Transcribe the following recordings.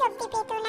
শক্তি পেত না।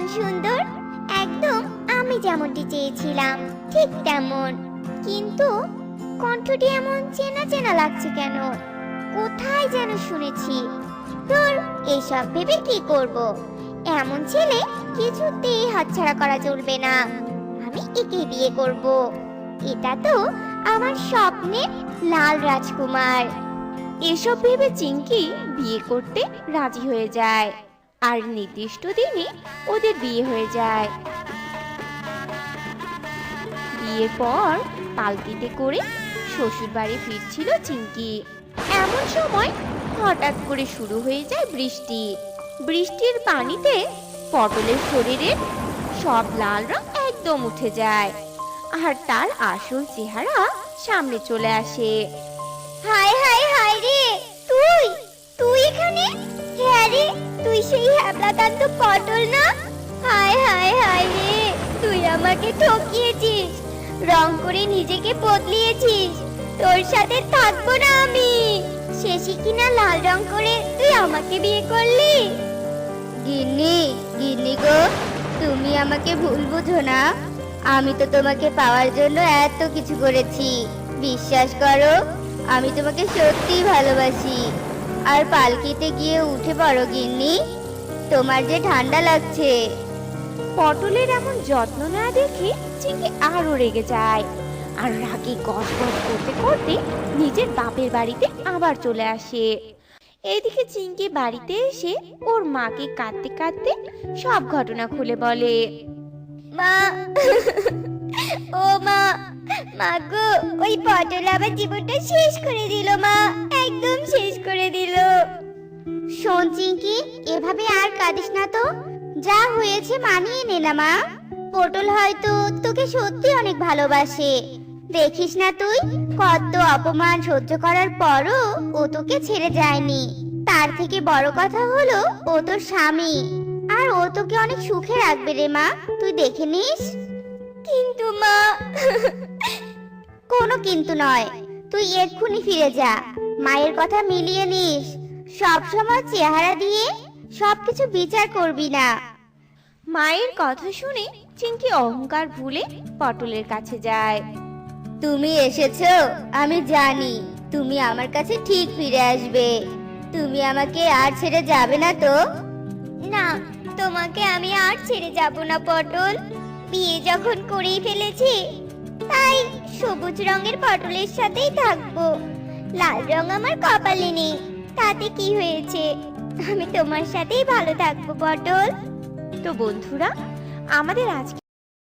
কেমন সুন্দর, একদম আমি যেমনটি চেয়েছিলাম, ঠিক তেমন। কিন্তু কণ্ঠটি এমন চেনা চেনা লাগছে কেন? কোথায় যেন শুনেছি। তোর এসব ভেবে কি করব? এমন ছেলে কিছুতেই হাতছাড়া করা চলবে না। আমি একে বিয়ে করব। এটা তো আমার স্বপ্নের লাল রাজকুমার। এসব ভেবে চিঙ্কি বিয়ে করতে রাজি হয়ে যায়। আর নির্দিষ্ট দিনে ওদের বিয়ে হয়ে যায়। বিয়ের পর পালকিতে করে শ্বশুর বাড়ি ফিরছিল চিঙ্কি এমন সময় হঠাৎ করে শুরু হয়ে যায় বৃষ্টি। বৃষ্টির পানিতে পটলের শরীরের সব লাল রং একদম উঠে যায় আর তার আসল চেহারা সামনে চলে আসে। হায় হায় হায় রে, তুই তুই এখানে? হ্যাঁ রে? সেই হ্যাবলাকান্ত পটল না? হায় হায় হায় রে, তুই আমাকে ঠকিয়েছিস। রং করে নিজেকে বদলিয়েছিস। তোর সাথে থাকব না আমি। শেষে কিনা লাল রং করে তুই আমাকে বিয়ে করলি? গিন্নি গিন্নি গো, তুমি আমাকে ভুল বুঝো না। আমি তো তোমাকে পাওয়ার জন্য এত কিছু করেছি। বিশ্বাস করো, আমি তোমাকে সত্যিই ভালোবাসি। আর পালকিতে গিয়ে উঠে পড়ো গিন্নি। তোমার যে ঠান্ডা লাগছে। পটলের এমন যত্ন না দেখে চিঙ্কি আরও রেগে যায়। আর রাগে গজ করতে করতে নিজের বাপের বাড়িতে আবার চলে আসে। এদিকে চিঙ্কি বাড়িতে এসে ওর মাকে কাঁদতে কাঁদতে সব ঘটনা খুলে বলে। মা ও মা মা গো, ওই পটল আমার জীবনটা শেষ করে দিল মা, একদম শেষ করে দিল। শোন চিঙ্কি এভাবে আর কাঁদিস না তো, যা হয়েছে মানিয়ে নে না মা। পটল হয়তো তোকে সত্যি অনেক ভালোবাসে। দেখিস না তুই, কত অপমান সহ্য করার পরও ও তোকে ছেড়ে যায়নি। তার থেকে বড় কথা হলো, ও তোর স্বামী। আর ও তোকে অনেক সুখে রাখবে রে মা, তুই দেখে নিস। কিন্তু মা কোনো কিন্তু নয়। তুই এক্ষুনি ফিরে যা। মায়ের কথা মিলিয়ে নিস। সব সময় চেহারা দিয়ে সবকিছু বিচার করবি না। মায়ের কথা শুনে চিঙ্কি অহংকার ভুলে পটলের কাছে যায়। তুমি এসেছ? আমি জানি। তুমি আমার কাছে ঠিক ফিরে আসবে। তুমি আমাকে আর ছেড়ে যাবে না তো? না তোমাকে আমি আর ছেড়ে যাব না পটল। বিয়ে যখন করেই ফেলেছি তাই সবুজ রঙের পটলের সাথেই থাকব। লাল রং আমার কপালে নেই। তাতে কি হয়েছে? আমি তোমার সাথেই ভালো থাকব, পটল। তো বন্ধুরা, আমাদের আজকে